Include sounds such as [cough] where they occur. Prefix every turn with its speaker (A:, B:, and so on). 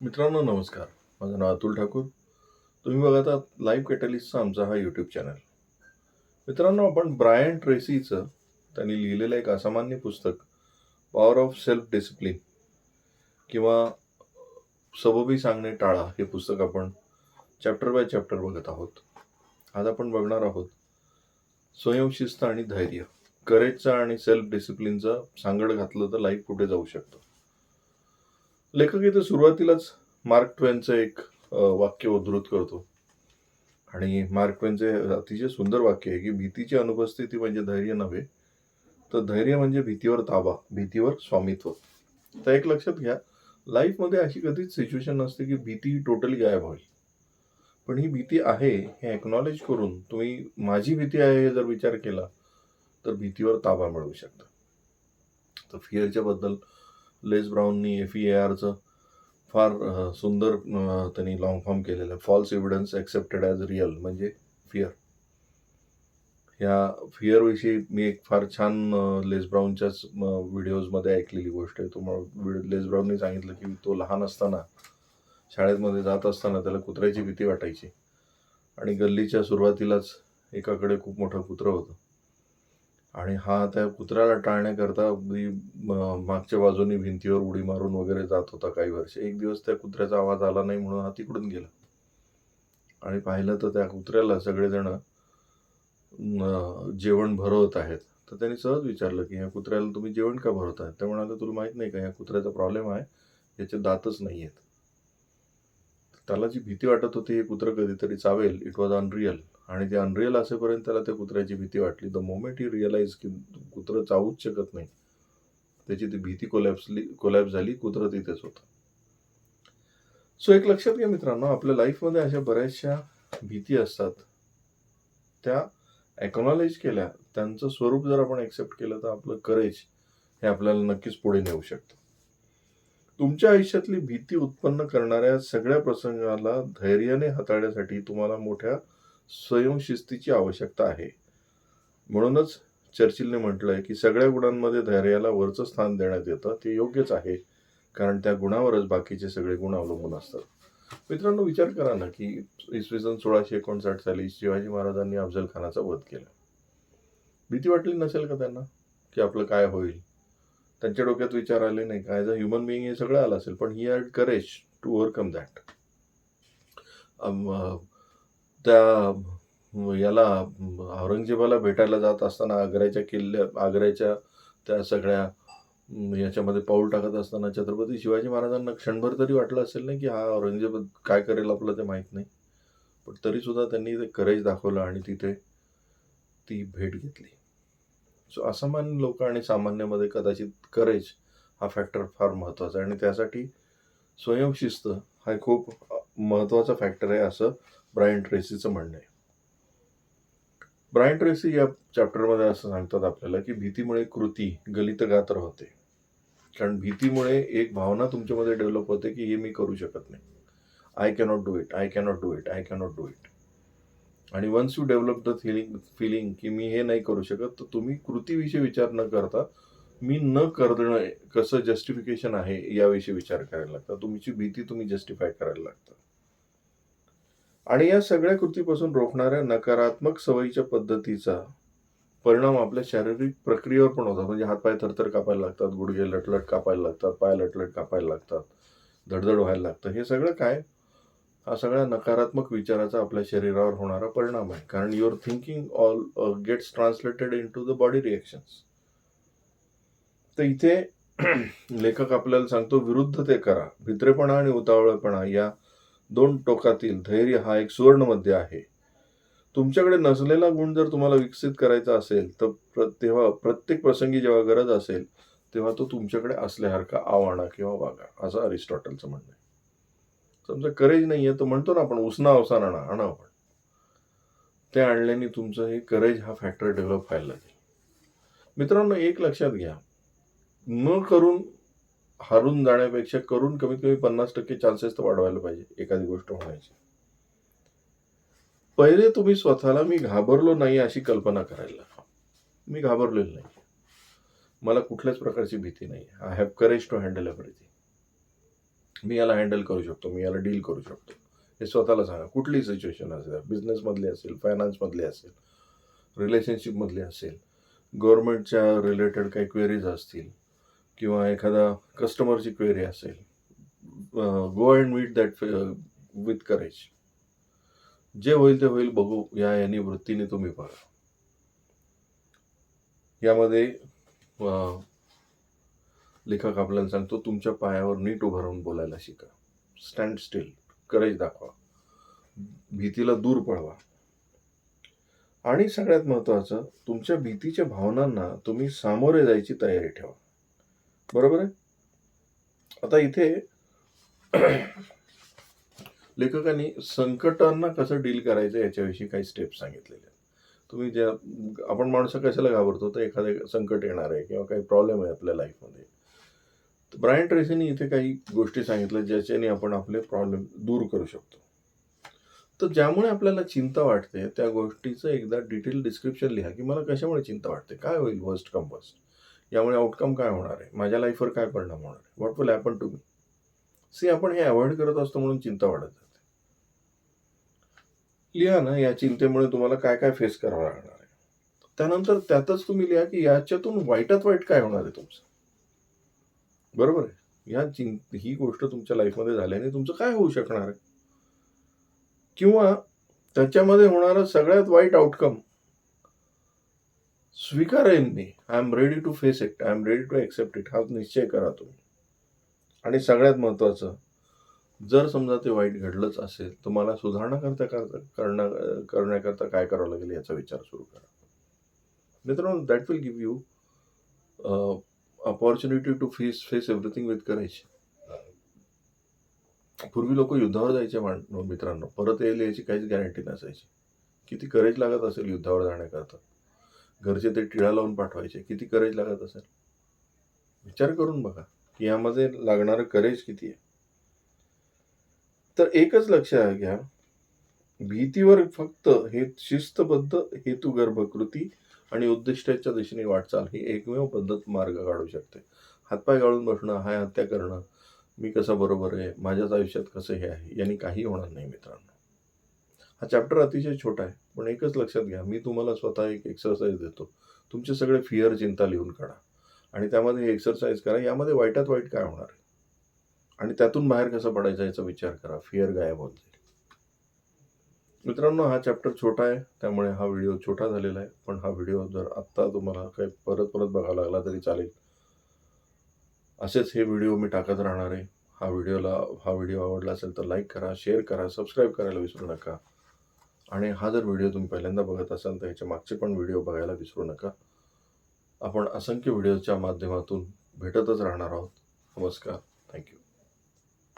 A: मित्रांनो नमस्कार. माझं नाव अतुल ठाकूर. तुम्ही बघत आहात लाईव्ह कॅटलिस्टचा आमचा हा यूट्यूब चॅनल मित्रांनो आपण ब्रायन ट्रेसीचं त्यांनी लिहिलेलं एक असामान्य पुस्तक पॉवर ऑफ सेल्फ डिसिप्लिन किंवा सबबी सांगणे टाळा हे पुस्तक आपण चॅप्टर बाय चॅप्टर बघत आहोत. आज आपण बघणार आहोत स्वयंशिस्त आणि धैर्य. करेजचा आणि सेल्फ डिसिप्लिनचा सांगड घातलं तर लाईफ कुठे जाऊ शकतं? लेखक इथे सुरुवातीलाच मार्क ट्वेनचं एक वाक्य उद्धृत करतो. आणि मार्क ट्वेनचे अतिशय सुंदर वाक्य आहे की भीतीची अनुपस्थिती म्हणजे धैर्य नव्हे तर धैर्य म्हणजे भीतीवर ताबा भीतीवर स्वामित्व. तर एक लक्षात घ्या लाईफमध्ये अशी कधीच सिच्युएशन नसते की भीती टोटली गायब होईल. पण ही भीती आहे हे एक्नॉलेज करून तुम्ही माझी भीती आहे हे जर विचार केला तर भीतीवर ताबा मिळवू शकता. तर फिअरच्या बद्दल लेस ब्राऊननी एफ ई ए आरचं फार सुंदर त्यांनी लॉंग फॉर्म केलेलं आहे. False evidence accepted as real म्हणजे फिअर ह्या फिअरविषयी मी एक फार छान लेस ब्राऊनच्याच व्हिडिओजमध्ये ऐकलेली गोष्ट आहे. तो लेस ब्राऊनने सांगितलं की तो लहान असताना शाळेमध्ये जात असताना त्याला कुत्र्याची भीती वाटायची. आणि गल्लीच्या सुरुवातीलाच एकाकडे खूप मोठं कुत्रं होतं. आणि हा त्या कुत्र्याला टाळण्याकरता अगदी मागच्या बाजूनी भिंतीवर उडी मारून वगैरे जात होता काही वर्ष. एक दिवस त्या कुत्र्याचा आवाज आला नाही म्हणून हा तिकडून गेला. आणि पाहिलं तर त्या कुत्र्याला सगळेजण जेवण भरवत आहेत. तर त्यांनी सहज विचारलं की ह्या कुत्र्याला तुम्ही जेवण का भरवत आहे ते म्हणाले तुला माहीत नाही का ह्या कुत्र्याचा प्रॉब्लेम आहे याचे दातच नाही आहेत त्याला जी भीती वाटत होती हे कुत्रं कधीतरी चावेल इट वॉज अनरिअल आणि ते अनरिअल असेपर्यंत त्याला त्या कुत्र्याची भीती वाटली. द मोमेंट ही रिअलाइज की कुत्रं चावूच शकत नाही त्याची ती भीती कोलॅप्सली कोलॅप झाली कुत्रं तिथेच होतं. सो एक लक्षात घ्या मित्रांनो आपल्या लाईफमध्ये अशा बऱ्याचशा भीती असतात. त्या एक्नॉलेज केल्या त्यांचं स्वरूप जर आपण एक्सेप्ट केलं तर आपलं करेज हे आपल्याला नक्कीच पुढे नेऊ शकतं. तुमच्या आयुष्यातली भीती उत्पन्न करणाऱ्या सगळ्या प्रसंगाला धैर्याने हाताळण्यासाठी तुम्हाला मोठ्या स्वयंशिस्तीची आवश्यकता आहे. म्हणूनच चर्चिलने म्हटलंय की सगळ्या गुणांमध्ये धैर्याला वरचं स्थान देण्यात येतं. ते योग्यच आहे कारण त्या गुणावरच बाकीचे सगळे गुण अवलंबून असतात. मित्रांनो विचार करा ना की इसवी सन सोळाशे एकोणसाठ साली शिवाजी महाराजांनी अफजल खानाचा वध केला. भीती वाटली नसेल का त्यांना? की आपलं काय होईल? त्यांच्या डोक्यात विचार आले नाही. काय अ ह्युमन बिईंग हे सगळं आलं असेल पण he had courage to overcome that त्या याला औरंगजेबाला भेटायला जात असताना आग्र्याच्या किल्ल्या आग्र्याच्या त्या सगळ्या याच्यामध्ये पाऊल टाकत असताना छत्रपती शिवाजी महाराजांना क्षणभर तरी वाटलं असेल ना की हा औरंगजेब काय करेल आपलं ते माहीत नाही. पण तरीसुद्धा त्यांनी ते करेज दाखवलं आणि तिथे ती भेट घेतली. सो असामान्य लोक आणि सामान्यमध्ये कदाचित करेज हा फॅक्टर फार महत्त्वाचा आहे. आणि त्यासाठी स्वयंशिस्त हा खूप महत्त्वाचा फॅक्टर आहे असं ब्रायन ट्रेसीचं म्हणणं आहे. ब्रायन ट्रेसी या चॅप्टरमध्ये असं सांगतात आपल्याला की भीतीमुळे कृती गलित गात्र होते. कारण भीतीमुळे एक भावना तुमच्यामध्ये डेव्हलप होते की हे मी करू शकत नाही. I cannot do it I cannot do it I cannot do it आणि once you develop the feeling feeling की मी हे नाही करू शकत तर तुम्ही कृतीविषयी विचार न करता मी न करणं कसं जस्टिफिकेशन आहे याविषयी विचार करायला लागता. तुमची भीती तुम्ही जस्टिफाय करायला लागता. आणि या सगळ्या कृतीपासून रोखणाऱ्या नकारात्मक सवयीच्या पद्धतीचा परिणाम आपल्या शारीरिक प्रक्रियेवर पण होतात. म्हणजे हातपाय थरथर कापायला लागतात गुडघे लटलट कापायला लागतात पाय लटलट कापायला लागतात धडधड व्हायला लागतं. हे सगळं काय? हा सगळ्या नकारात्मक विचाराचा आपल्या शरीरावर होणारा परिणाम आहे. कारण your thinking all gets translated into the body reactions तर इथे [clears throat] लेखक आपल्याला सांगतो विरुद्ध ते करा. भित्रेपणा आणि उतावळेपणा या दोन टोकातील धैर्य हा एक सुवर्णमध्ये आहे. तुमच्याकडे नसलेला गुण जर तुम्हाला विकसित करायचा असेल तर तेव्हा प्रत्येक प्रसंगी जेव्हा गरज असेल तेव्हा तो तुमच्याकडे असल्यासारखा आवाणा किंवा वागा असं अरिस्टॉटलचं म्हणणं आहे. समजा करेज नाही आहे तर म्हणतो ना आपण उसना अवसान आणा आणा आपण. ते आणल्याने तुमचं हे करेज हा फॅक्टर डेव्हलप व्हायला लागेल. मित्रांनो एक लक्षात घ्या. न करून हारून जाण्यापेक्षा करून कमीत कमी पन्नास टक्के चान्सेस तर वाढवायला पाहिजे एखादी गोष्ट होण्याची पहिले तुम्ही स्वतःला मी घाबरलो नाही अशी कल्पना करायला लागा. मी घाबरलेलो नाही मला कुठल्याच प्रकारची भीती नाही I have courage to handle everything मी याला हँडल करू शकतो मी याला डील करू शकतो. हे स्वतःला सांगा कुठली सिच्युएशन असेल बिझनेसमधली असेल फायनान्समधली असेल रिलेशनशिपमधली असेल गव्हर्नमेंटच्या रिलेटेड काही क्वेरीज असतील किंवा एखादा कस्टमरची क्वेरी असेल go and meet that with courage जे होईल ते होईल बघू या यांनी वृत्तीने तुम्ही बघा यामध्ये लेखक आपल्याला सांगतो तुमच्या पायावर नीट उभं राहून बोलायला शिका. स्टँड स्टील करेज दाखवा. भीतीला दूर पळवा. आणि सगळ्यात महत्त्वाचं तुमच्या भीतीच्या भावनांना तुम्ही सामोरे जायची तयारी ठेवा. बरोबर आहे? आता इथे [clears throat] लेखकांनी संकटांना कसं डील करायचं याच्याविषयी काही स्टेप्स सांगितलेले आहेत. तुम्ही ज्या आपण माणसं कशाला घाबरतो? तर एखादे संकट येणार आहे किंवा काही प्रॉब्लेम आहे आपल्या लाईफमध्ये ब्रायन ट्रेसीने इथे काही गोष्टी सांगितल्या ज्याच्याने आपण आपले प्रॉब्लेम दूर करू शकतो. तर ज्यामुळे आपल्याला चिंता वाटते त्या गोष्टीचं एकदा डिटेल डिस्क्रिप्शन लिहा की मला कशामुळे चिंता वाटते? काय होईल वर्स्ट कम वर्स्ट यामुळे आउटकम काय होणार आहे? माझ्या लाईफवर काय परिणाम होणार आहे? What will happen to me see आपण हे अवॉइड करत असतो म्हणून चिंता वाढत जाते. लिहा ना या चिंतेमुळे तुम्हाला काय काय फेस करावं लागणार आहे? त्यानंतर त्यातच तुम्ही लिहा की याच्यातून वाईटात वाईट काय होणार आहे तुमचं? बरोबर आहे. या चिं ही गोष्ट तुमच्या लाईफमध्ये झाल्याने तुमचं काय होऊ शकणार? आहे किंवा त्याच्यामध्ये होणारं सगळ्यात वाईट आउटकम स्वीकारेन मी. I am ready to face it I am ready to accept it हा निश्चय करा तुम्ही. आणि सगळ्यात महत्त्वाचं जर समजा ते वाईट घडलंच असेल तर मला सुधारणा करता करण्या करण्याकरता काय करावं लागेल याचा विचार सुरू करा. मित्रांनो that will give you opportunity to face face everything with courage पूर्वी लोक युद्धावर जायचे मित्रांनो. परत येईल याची काहीच गॅरंटी नसायची. किती करेज लागत असेल युद्धावर जाण्याकरता. घरचे ते टिळा लावून पाठवायचे. किती करेज लागत असेल? विचार करून बघा की यामध्ये लागणारं करेज किती आहे? तर एकच लक्षात घ्या. भीतीवर फक्त हे शिस्तबद्ध हेतुगर्भ कृती आणि उद्दिष्टाच्या दिशेने वाटचाल ही एकमेव पद्धत मार्ग काढू शकते. हातपाय गाळून बसणं हाय हत्या करणं मी कसं बरोबर आहे माझ्याच आयुष्यात कसं हे आहे यांनी काही होणार नाही मित्रांनो. हा चॅप्टर अतिशय छोटा आहे पण एकच लक्षात घ्या मी तुम्हाला स्वतः एक एक्सरसाइज देतो. तुमचे सगळे फिअर चिंता लिहून काढा. आणि त्यामध्ये एक्सरसाइज करा यामध्ये वाईटात वाईट काय होणार आहे? आणि त्यातून बाहेर कसं पडायचं याचा विचार करा फिअर गायब होत जाईल. मित्रांनो हा चॅप्टर छोटा आहे त्यामुळे हा व्हिडिओ छोटा झालेला आहे. पण हा व्हिडिओ जर आत्ता तुम्हाला काही परत परत बघावा लागला तरी चालेल. असेच हे व्हिडिओ मी टाकत राहणार आहे. हा व्हिडिओला हा व्हिडिओ आवडला असेल तर लाईक करा शेअर करा सबस्क्राईब करायला विसरू नका. आणि हा जर व्हिडिओ तुम्ही पहिल्यांदा बघत असाल तर ह्याच्या मागचे पण व्हिडिओ बघायला विसरू नका. आपण असंख्य व्हिडिओच्या माध्यमातून भेटतच राहणार आहोत. नमस्कार. थँक्यू